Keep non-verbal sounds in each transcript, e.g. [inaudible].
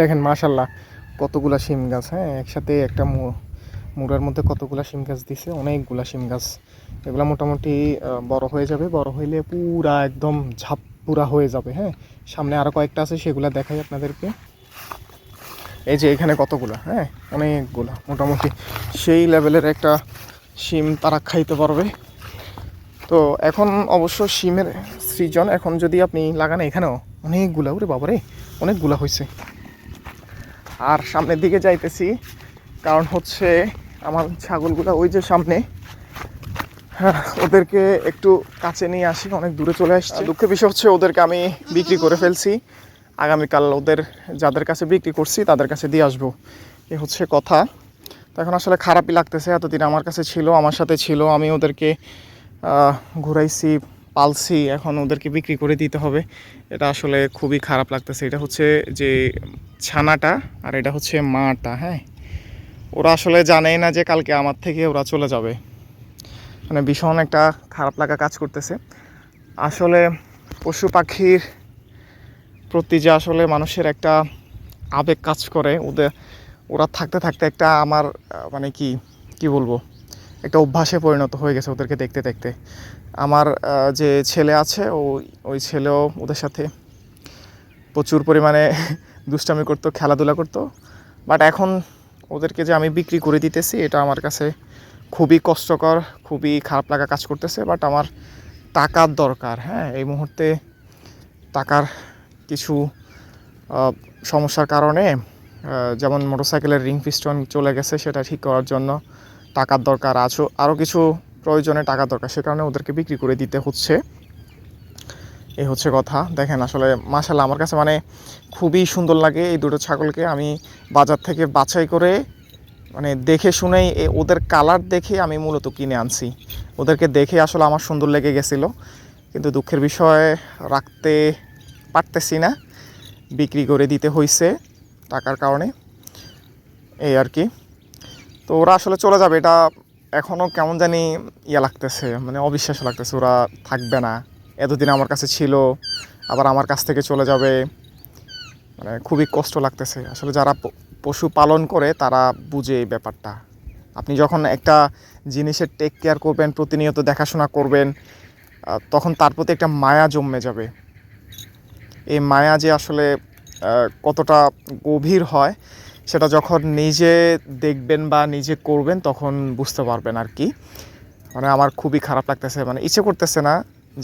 দেখেন মাশাল্লাহ কতগুলা শিম গাছ হ্যাঁ? একসাথে একটা মুড়ার মধ্যে কতগুলা শিম গাছ দিছে, অনেকগুলা শিম গাছ। এগুলা মোটামুটি বড় হয়ে যাবে। বড় হইলে পুরা একদম ঝাপ পুরা হয়ে যাবে হ্যাঁ? সামনে আরও কয়েকটা আছে, সেগুলা দেখাই আপনাদেরকে। এই যে এখানে কতগুলা হ্যাঁ? অনেকগুলা, মোটামুটি। সেই লেভেলের একটা শিম তারা খাইতে পারবে। তো এখন অবশ্য শিমের সৃজন, এখন যদি আপনি লাগান এখানেও, অনেকগুলা, ওরে বাবারে, অনেকগুলা হয়েছে আর সামনের দিকে যাইতেছি। কারণ হচ্ছে আমার ছাগলগুলো ওই যে সামনে হ্যাঁ, ওদেরকে একটু কাছে নিয়ে আসি অনেক দূরে চলে আসছে। দুঃখের বিষয় হচ্ছে ওদেরকে আমি বিক্রি করে ফেলছি। আগামীকাল ওদের যাদের কাছে বিক্রি করছি তাদের কাছে দিয়ে আসব। এ হচ্ছে কথা। তো এখন আসলে খারাপই লাগতেছে এতদিন আমার কাছে ছিল আমার সাথে ছিল আমি ওদেরকে ঘুরাইছি পালছি এখন ওদেরকে বিক্রি করে দিতে হবে। এটা আসলে খুবই খারাপ লাগতেছে। এটা হচ্ছে যে ছানাটা আর এটা হচ্ছে মাটা হ্যাঁ? ওরা আসলে জানেই না যে কালকে আমার থেকে ওরা চলে যাবে। মানে ভীষণ একটা খারাপ লাগা কাজ করতেছে। আসলে পশু পাখির প্রতি যে আসলে মানুষের একটা আবেগ কাজ করে ওদের ওরা থাকতে থাকতে একটা আমার মানে কি কি বলব, একটা অভ্যাসে পরিণত হয়ে গেছে ওদেরকে দেখতে দেখতে। আমার যে ছেলে আছে, ও, ওই ছেলেও ওদের সাথে প্রচুর পরিমাণে [laughs] দুষ্টামি করতো, খেলাধুলা করতো। বাট এখন ওদেরকে যে আমি বিক্রি করে দিতেছি, এটা আমার কাছে খুবই কষ্টকর, খুবই খারাপ লাগা কাজ করতেছে। বাট আমার টাকার দরকার হ্যাঁ? এই মুহূর্তে টাকার কিছু সমস্যার কারণে যেমন মোটরসাইকেলের রিং পিস্টন চলে গেছে, সেটা ঠিক করার জন্য টাকার দরকার। আছো আরও কিছু প্রয়োজনে টাকা দরকার, সে কারণে ওদেরকে বিক্রি করে দিতে হচ্ছে। এই হচ্ছে কথা। দেখেন আসলে মাশাল্লাহ আমার কাছে মানে খুবই সুন্দর লাগে এই দুটো ছাগলকে। আমি বাজার থেকে বাছাই করে মানে দেখে শুনেই ওদের কালার দেখে আমি মূলত কিনে আনছি। ওদেরকে দেখে আসলে আমার সুন্দর লেগে গেছিল। কিন্তু দুঃখের বিষয়, রাখতে পারতেছি না। বিক্রি করে দিতে হয়েছে টাকার কারণে। এই আর কি। তো ওরা আসলে চলে যাবে। এটা এখনও কেমন জানি ইয়া লাগতেছে মানে অবিশ্বাস লাগতেছে। ওরা থাকবে না। এতদিন আমার কাছে ছিল, আবার আমার কাছ থেকে চলে যাবে। মানে খুবই কষ্ট লাগতেছে। আসলে যারা পশু পালন করে, তারা বুঝে এই ব্যাপারটা। আপনি যখন একটা জিনিসের টেক কেয়ার করবেন, প্রতিনিয়ত দেখাশোনা করবেন তখন তার প্রতি একটা মায়া জন্মে যাবে। এই মায়া যে আসলে কতটা গভীর হয়, সেটা যখন নিজে দেখবেন বা নিজে করবেন, তখন বুঝতে পারবেন আর কি। মানে আমার খুবই খারাপ লাগতেছে। মানে ইচ্ছে করতেছে না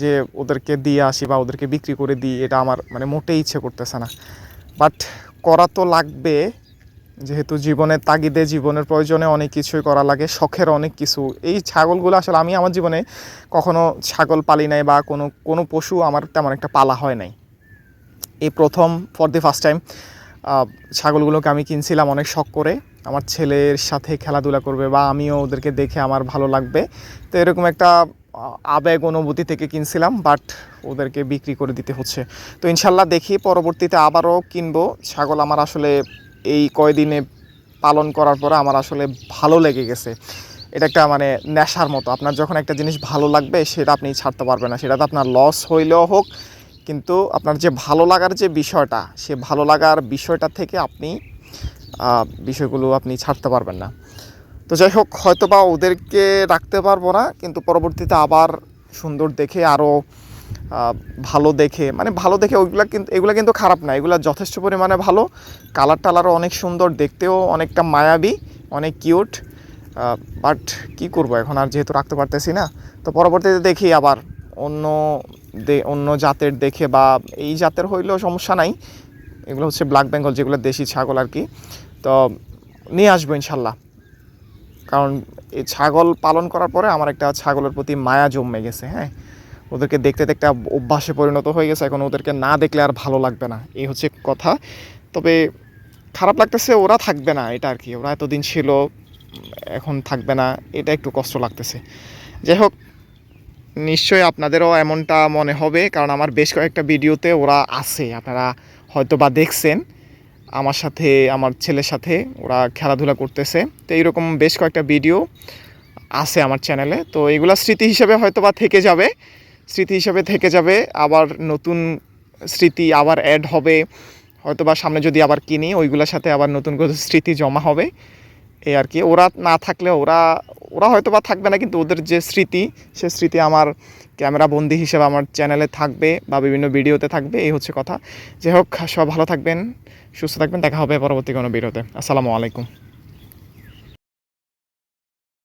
যে ওদেরকে দিয়ে আসি বা ওদেরকে বিক্রি করে দিই, এটা আমার মানে মোটেই ইচ্ছে করতেছে না। বাট করা তো লাগবে, যেহেতু জীবনের তাগিদে, জীবনের প্রয়োজনে অনেক কিছুই করা লাগে, শখের অনেক কিছু। এই ছাগলগুলো আসলে আমি আমার জীবনে কখনো ছাগল পালি নাই বা কোনো কোনো পশু আমার তেমন একটা পালা হয় নাই। এই প্রথম ফর দি ফার্স্ট টাইম ছাগলগুলোকে আমি কিনছিলাম অনেক শখ করে। আমার ছেলের সাথে খেলাধুলা করবে বা আমিও ওদেরকে দেখে আমার ভালো লাগবে। তো এরকম একটা আবেগ অনুভূতি থেকে কিনছিলাম বাট ওদেরকে বিক্রি করে দিতে হচ্ছে। তো ইনশাল্লাহ দেখি, পরবর্তীতে আবারও কিনবো। ছাগল আমার আসলে এই কয়দিনে পালন করার পরে আমার আসলে ভালো লেগে গেছে। এটা একটা মানে নেশার মতো। আপনার যখন একটা জিনিস ভালো লাগবে, সেটা আপনি ছাড়তে পারবেন না। সেটাতে আপনার লস হইলেও হোক, কিন্তু আপনার যে ভালো লাগার যে বিষয়টা, সে ভালো লাগার বিষয়টা থেকে আপনি বিষয়গুলো আপনি ছাড়তে পারবেন না। তো যাই হোক হয়তো বা ওদেরকে রাখতে পারব না, কিন্তু পরবর্তীতে আবার সুন্দর দেখে আরও ভালো দেখে মানে ভালো দেখে ওইগুলা কিন্তু এগুলো কিন্তু খারাপ না, এগুলো যথেষ্ট পরিমাণে ভালো। কালার টালারও অনেক সুন্দর, দেখতেও অনেকটা মায়াবী, অনেক কিউট বাট কি করব এখন, আর যেহেতু রাখতে পারতেছি না, তো পরবর্তীতে দেখি আবার অন্য অন্য জাতের দেখে বা এই জাতের হইলেও সমস্যা নাই। এগুলো হচ্ছে ব্ল্যাক বেঙ্গল যেগুলো দেশি ছাগল আর কি। তো নিয়ে আসব ইনশাল্লাহ। কারণ এই ছাগল পালন করার পরে আমার একটা ছাগলের প্রতি মায়া জমে গেছে হ্যাঁ? ওদেরকে দেখতে দেখতে অভ্যাসে পরিণত হয়ে গেছে, এখন ওদেরকে না দেখলে আর ভালো লাগবে না, এই হচ্ছে কথা। তবে খারাপ লাগতেছে ওরা থাকবে না, এটা আর কি, ওরা এতদিন ছিল, এখন থাকবে না, এটা একটু কষ্ট লাগতেছে। যাই হোক, নিশ্চয়ই আপনাদেরও এমনটা মনে হবে, কারণ আমার বেশ কয়েকটা ভিডিওতে ওরা আছে, আপনারা হয়তো বা দেখছেন। আমার সাথে, আমার ছেলের সাথে ওরা খেলাধুলা করতেছে। তো এইরকম বেশ কয়েকটা ভিডিও আছে আমার চ্যানেলে তো এগুলা স্মৃতি হিসেবে হয়তো বা থেকে যাবে। স্মৃতি হিসেবে থেকে যাবে। আবার নতুন স্মৃতি আবার অ্যাড হবে। হয়তো বা সামনে যদি আবার কিনি, ওইগুলোর সাথে আবার নতুন করে স্মৃতি জমা হবে। এই আর কি। ওরা না থাকলে ওরা ওরা হয়তো বা থাকবে না, কিন্তু ওদের যে স্মৃতি, সে স্মৃতি আমার ক্যামেরা বন্দি হিসেবে আমার চ্যানেলে থাকবে বা বিভিন্ন ভিডিওতে থাকবে, এই হচ্ছে কথা। যাই হোক, সব ভালো থাকবেন, সুস্থ থাকবেন, দেখা হবে পরবর্তী কোনো ভিডিওতে। আসসালামু আলাইকুম।